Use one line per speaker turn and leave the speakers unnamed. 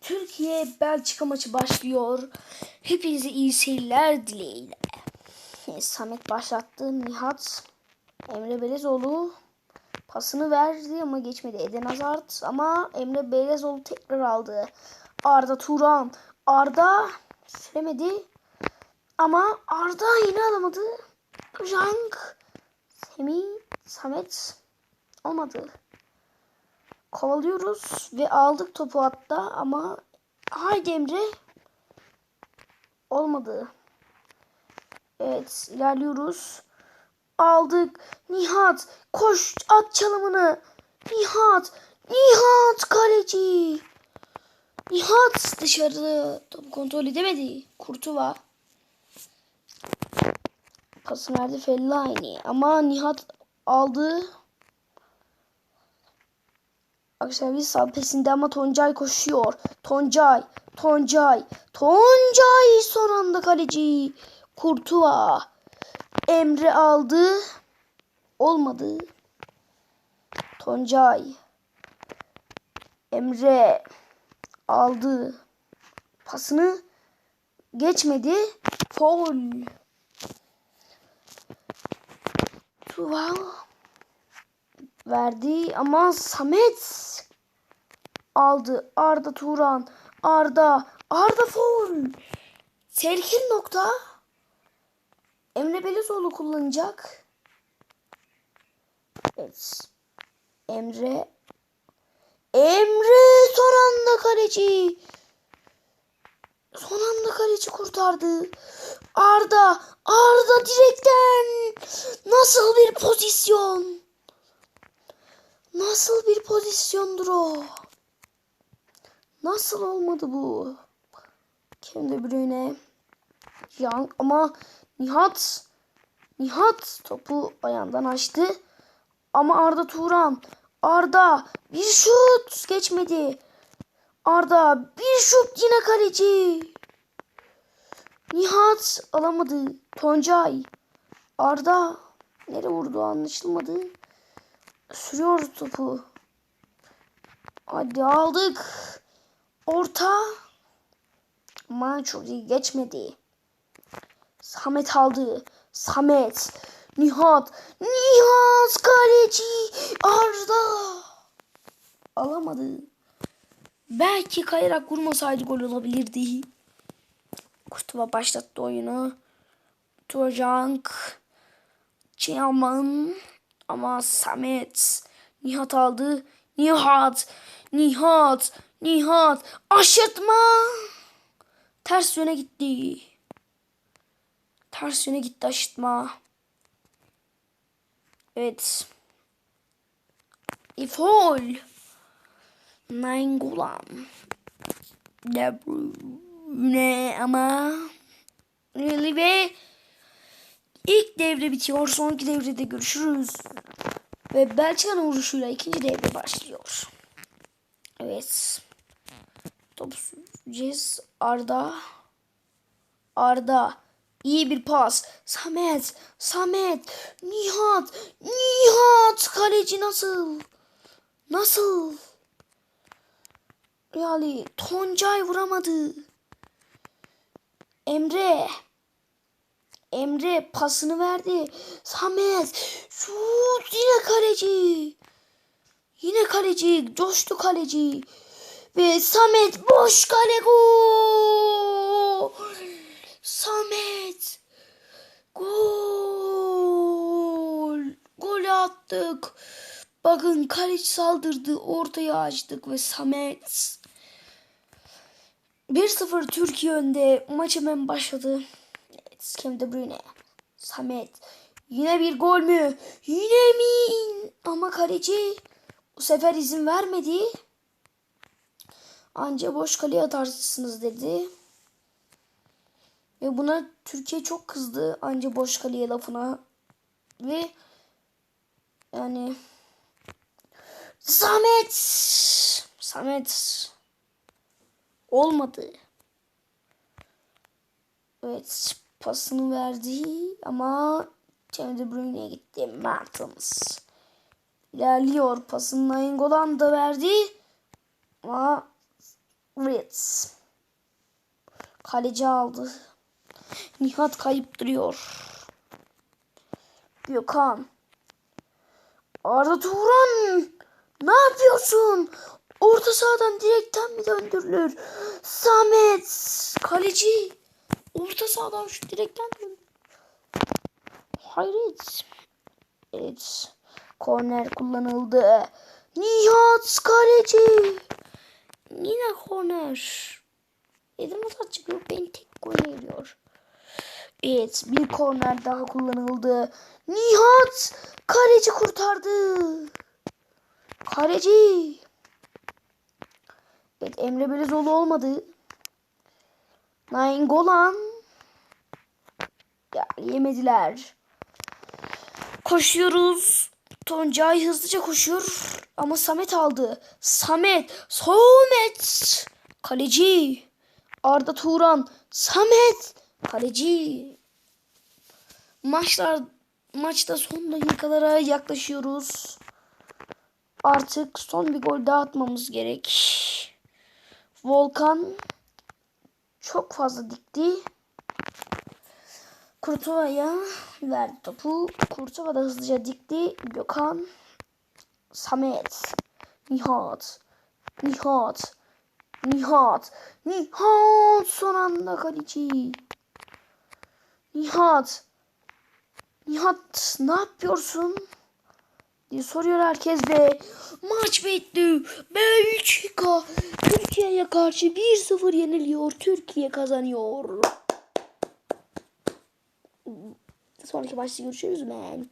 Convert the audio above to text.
Türkiye Belçika maçı başlıyor. Hepinize iyi seyirler dileğiyle. Samet başlattı. Nihat Emre Belezoğlu pasını verdi ama geçmedi. Eden Hazard ama Emre Belezoğlu tekrar aldı. Arda Turan. Arda süremedi. Ama Arda yine alamadı. Jank. Semih. Samet. Olmadı. Kovalıyoruz ve aldık topu hatta ama haydi Emre. Olmadı. Evet ilerliyoruz. Aldık. Nihat koş at çalımını. Nihat. Nihat kaleci. Nihat dışarı topu kontrol edemedi. Kurtuva. Pasını verdi Fellaini ama Nihat aldı. Arkadaşlar sağ pesinde ama Toncay koşuyor. Toncay, Toncay, Toncay son anda kaleci. Kurtuva. Emre aldı. Olmadı. Toncay. Emre aldı. Pasını geçmedi. Foul. Tuval verdi ama Samet aldı. Arda Turan. Arda. Arda foul. Tehlikeli nokta. Emre Belezoğlu kullanacak. Evet. Emre. Emre son anda kaleci. Son anda kaleci kurtardı. Arda. Arda direkten. Nasıl bir pozisyon. Nasıl bir pozisyondur o? Nasıl olmadı bu? De Bruyne. Young ama Nihat Nihat topu ayağından açtı. Ama Arda Turan Arda bir şut geçmedi. Arda bir şut yine kaleci. Nihat alamadı. Toncay Arda nereye vurdu anlaşılmadı. Sürüyor topu. Hadi aldık. Orta. Ama çok iyi geçmedi. Samet aldı. Samet. Nihat. Nihat kaleci. Arda. Alamadı. Belki kayarak vurmasaydı gol olabilirdi. Kurtuva başlattı oyunu. Tuğcank. Çiyaman. Ama Samet. Nihat aldı. Nihat. Nihat. Nihat. Aşırtma. Ters yöne gitti. Ters yöne gitti aşırtma. Evet. İfol. De Bruyne ama ve ilk devre bitiyor. Sonraki devrede görüşürüz. Ve Belçika'nın vuruşuyla ikinci devre başlıyor. Evet. Top süreceğiz. Arda. Arda. İyi bir pas. Samet. Samet. Nihat. Nihat. Kaleci nasıl? Nasıl? Yani Toncay vuramadı. Emre. Emre pasını verdi. Samet. Şut yine kaleci. Yine kaleci. Coştu kaleci. Ve Samet boş kale gol. Samet. Gol. Gol attık. Bakın kaleci saldırdı. Ortaya açtık ve Samet. 1-0 Türkiye önde. Maç hemen başladı. Evet, Kevin De Bruyne. Samet. Yine bir gol mü? Yine mi? Ama kaleci bu sefer izin vermedi. Anca boş kaleye atarsınız dedi. Ve buna Türkiye çok kızdı. Anca boş kaleye lafına. Ve yani Samet Samet olmadı. Evet pasını verdi ama Kevin De Bruyne'ye gitti. Mertens. İlerliyor. Pasını Nainggolan da verdi. Ama Ritz. Kaleci aldı. Nihat kayıp duruyor. Gökhan. Arda Turan. Ne yapıyorsun? Orta sahadan direkten mi döndürülür? Samet. Kaleci. Orta sahadan şu direkten. Hayret. Evet. Korner kullanıldı. Nihat kaleci. Yine korner. Elim nasıl çıkıyor? Beni tek gol geliyor. Evet bir korner daha kullanıldı. Nihat kaleci kurtardı. Kaleci. Evet Emre Belezoğlu olmadı. Nainggolan. Ya yemediler. Koşuyoruz. Toncay hızlıca koşuyor. Ama Samet aldı. Samet. Samet. Kaleci. Arda Turan. Samet. Kaleci. Maçlar maçta son dakikalara yaklaşıyoruz. Artık son bir gol daha atmamız gerek. Volkan çok fazla dikti. Kurtuva'ya verdi topu. Kurtuva da hızlıca dikti. Gökhan, Samet, Nihat, Nihat, Nihat, Nihat son anda kaleci. Nihat, Nihat ne yapıyorsun? diye soruyor herkes de maç bitti. Belçika Türkiye'ye karşı 1-0 yeniliyor. Türkiye kazanıyor. Sonraki maçta görüşürüz men.